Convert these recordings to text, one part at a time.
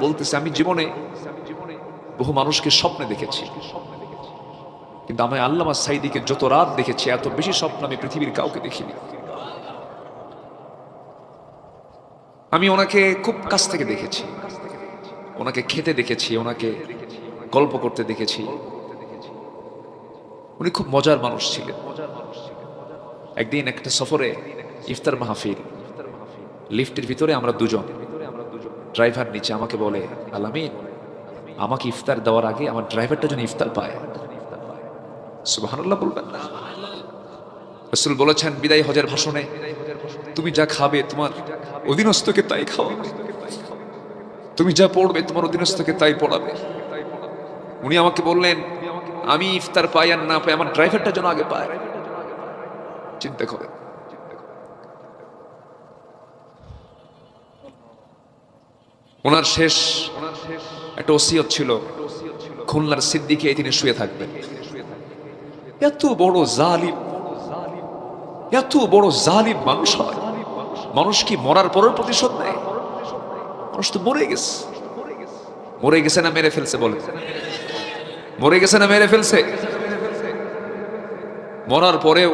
বলতেছে, আমি জীবনে বহু মানুষকে স্বপ্নে দেখেছি। কিন্তু আমি আল্লামা সাইদিকে যত রাত দেখেছি, এত বেশি স্বপ্ন আমি পৃথিবীর কাউকে দেখিনি। আমি ওনাকে খুব কাছ থেকে দেখেছি। ওনাকে খেতে দেখেছি, ওনাকে গল্প করতে দেখেছি। উনি খুব মজার মানুষ ছিলেন। একদিন একটা সফরে ইফতার মাহফিল, লিফটের ভিতরে আমরা দুজন ড্রাইভার নিচে আমাকে বলে, আলামিন, আমাকে ইফতার দেওয়ার আগে আমার ড্রাইভারটা যেন ইফতার পায়। সুবহানাল্লাহ বলবেন না। রসুল বলেছেন, বিদায় হজের ভাষণে তুমি যা খাবে তোমার অধীনস্থকে তাই খাওয়াবে। তুমি যা পড়বে তোমার অধীনস্থকে তাই পড়াবে। উনি আমাকে বললেন, আমি ইফতার পাই আর না পাই, আমার ড্রাইভারটা যেন আগে পায়। চিন্তা করেন। ওনার শেষ একটা ওসিয়ত ছিল, খুলনার সিদ্দিকে তিনি শুয়ে থাকবেন। এত বড় জালিম, এত বড় জালিম মানুষ হয়। মানুষ কি মরার পরের প্রতিশোধ নেয়? মানুষ তো মরে গেছে। মরে গেছে না মেরে ফেলছে বলে মরে গেছে না মেরে ফেলছে? মরার পরেও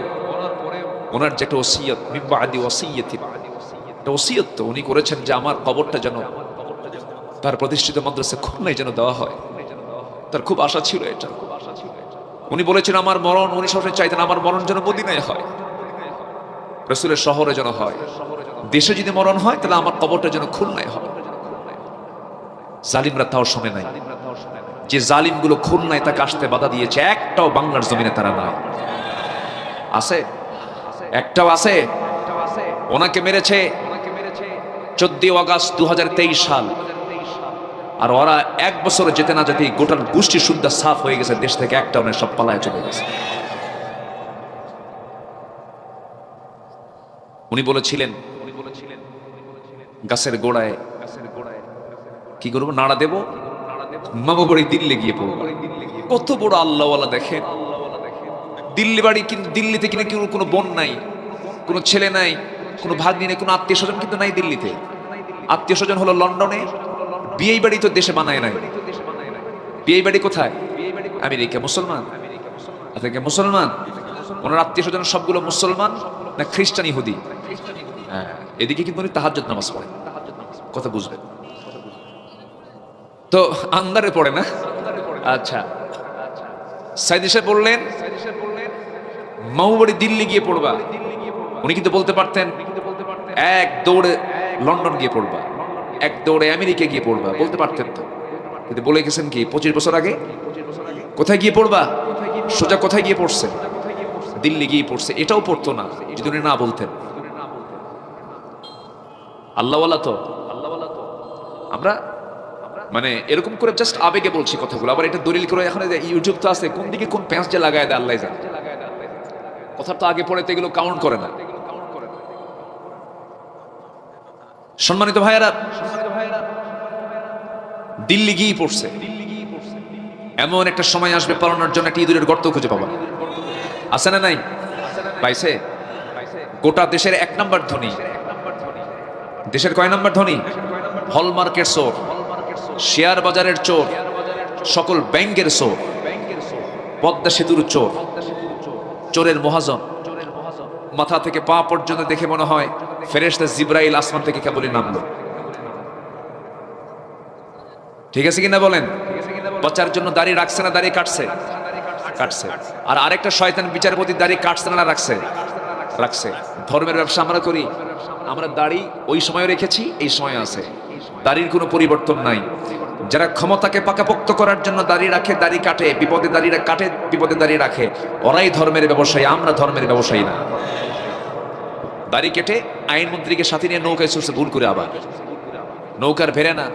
ওনার যে একটা ওসিয়ত মিম্বা আদি ওসিয়তি ওসিয়ত তো উনি করেছেন যে আমার কবরটা যেন তার প্রতিষ্ঠিত মাদ্রাসা খুলনায় যেন দেওয়া হয়। তার খুব আশা ছিল এটা। উনি বলেছেন, আমার মরণ, উনি সবসময় চাইতেন, আমার মরণ যেন মদিনায় হয়। রসুলের শহরে যেন হয়। দেশে যদি মরণ হয়, তাহলে আমার কবরটা যেন খুলনায় হয়। জালিমরা তাও শোনে নাই। যে জালিমগুলো খুলনায় তাকে আসতে বাধা দিয়েছে, একটাও বাংলার জমিনে তারা নাই। আছে? একটাও আছে? ওনাকে মেরেছে চোদ্দই আগস্ট দু হাজার তেইশ সাল। আর ওরা এক বছরে যেতে না যেতে গোটার গোষ্ঠী সুদ্ধা সাফ হয়ে গেছে, দেশ থেকে একটা অনেক সব পালায় চলে গেছে। উনি বলেছিলেন, গাছের গোড়ায় কি করব, নাড়া দেব? মামা বাড়ি দিল্লি গিয়ে পড়ব। কত বড় আল্লাহওয়ালা দেখেন। দিল্লি বাড়ি কিন্তু দিল্লিতে কিনা কেউ কোনো বোন নাই, কোনো ছেলে নাই, কোনো ভাগ্নি নেই, কোনো আত্মীয় স্বজন কিন্তু নাই দিল্লিতে। আত্মীয় স্বজন হলো লন্ডনে বিয়ে বাড়ি তো দেশে বানায় নাই। বিয়ে বাড়ি কোথায়? আমেরিকা মুসলমান। আচ্ছা মুসলমান? ওনার আত্মীয় স্বজন সবগুলো মুসলমান না খ্রিস্টান ইহুদি? হ্যাঁ এদিকে কিন্তু উনি তাহাজ্জুদ নামাজ পড়েন। কথা বুঝবেন। তো আন্দারে পড়ে না? আচ্ছা। সাইদ সাহেব বললেন মাউবাড়ি দিল্লি গিয়ে পড়বা। উনি কিন্তু বলতে পারতেন, এক দৌড়ে লন্ডন গিয়ে পড়বা। এক দৌড়ে আমেরিকা গিয়ে পড়বা, বলতে পারতেন তো। কিন্তু বলে গেছেন কি, পঁচিশ বছর আগে? কোথায় গিয়ে পড়বা? সোজা কোথায় গিয়ে পড়ছে? দিল্লি গিয়ে পড়ছে, এটাও পড়তো না, যদি উনি না বলতেন। আল্লাহওয়ালা তো। আমরা মানে এরকম করে জাস্ট আবেগে বলছি কথাগুলো, আবার এটা দলিল করে এখন ইউটিউব তো আছে, কোন দিকে কোন প্যাঁচ যে লাগায় দেয়, আল্লাহ কথা তো আগে পড়ে তো এগুলো কাউন্ট করে না। সম্মানিত ভাইয়ারা, দিল্লি গিয়ে পড়ছে। এমন একটা সময় আসবে পালানোর জন্য একটা ইঁদুরের গর্ত খুঁজে পাবা। আছে না নাই? পাইছে? গোটা দেশের এক নাম্বার ধনী। দেশের কয় নাম্বার ধনী? হলমার্কের চোর, শেয়ার বাজারের চোর, সকল ব্যাংকের চোর, পদ্মা সেতুর চোর, চোরের মহাজন। মাথা থেকে পা পর্যন্ত দেখে মনে হয় ফেরেশতা জিব্রাইল আসমান থেকে কেবলই নামলো। ঠিক আছে কিনা বলেন? বাচ্চার জন্য দাড়ি রাখছে না, দাড়ি কাটছে? কাটছে। আর আরেকটা শয়তান বিচারপতি দাড়ি কাটছে না রাখছে? রাখছে। ধর্মের ব্যবসা আমরা করি। আমরা দাড়ি ওই সময় রেখেছি, এই সময় আছে। দাড়ির কোনো পরিবর্তন নাই। যারা ক্ষমতাকে পাকাপোক্ত করার জন্য দাড়ি রাখে, দাড়ি কাটে। বিপদে দাঁড়িয়ে কাটে, বিপদে দাঁড়িয়ে রাখে। ওরাই ধর্মের ব্যবসায়ী, আমরা ধর্মের ব্যবসায়ী না। দাড়ি কেটে আইনমন্ত্রীকে সাথে নিয়ে নৌকায় ছুটছে ভুল করে আবার। নৌকার ভেরে না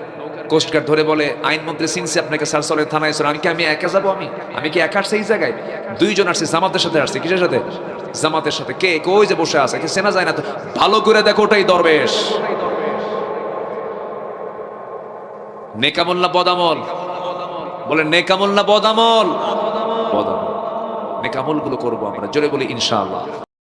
কোস্টগার্ড ধরে বলে আইনমন্ত্রী সিনসি আপনাকে সারসলের থানায় এসে আমি কি আমি একা যাব আমি? আমি কি একা আসছে এই জায়গায়? দুইজন আসছে, জামাতের সাথে আসছে, কিসের সাথে? জামাতের সাথে। কে? কই যে বসে আছে? কে চেনা যায় না তো? ভালো করে দেখো, ওটাই দরবেশ। নেকামল না বদামল। বলে নেকামল না বদামল। বদামল। নেকামলগুলো করব আমরা। জোরে বলি, ইনশাআল্লাহ।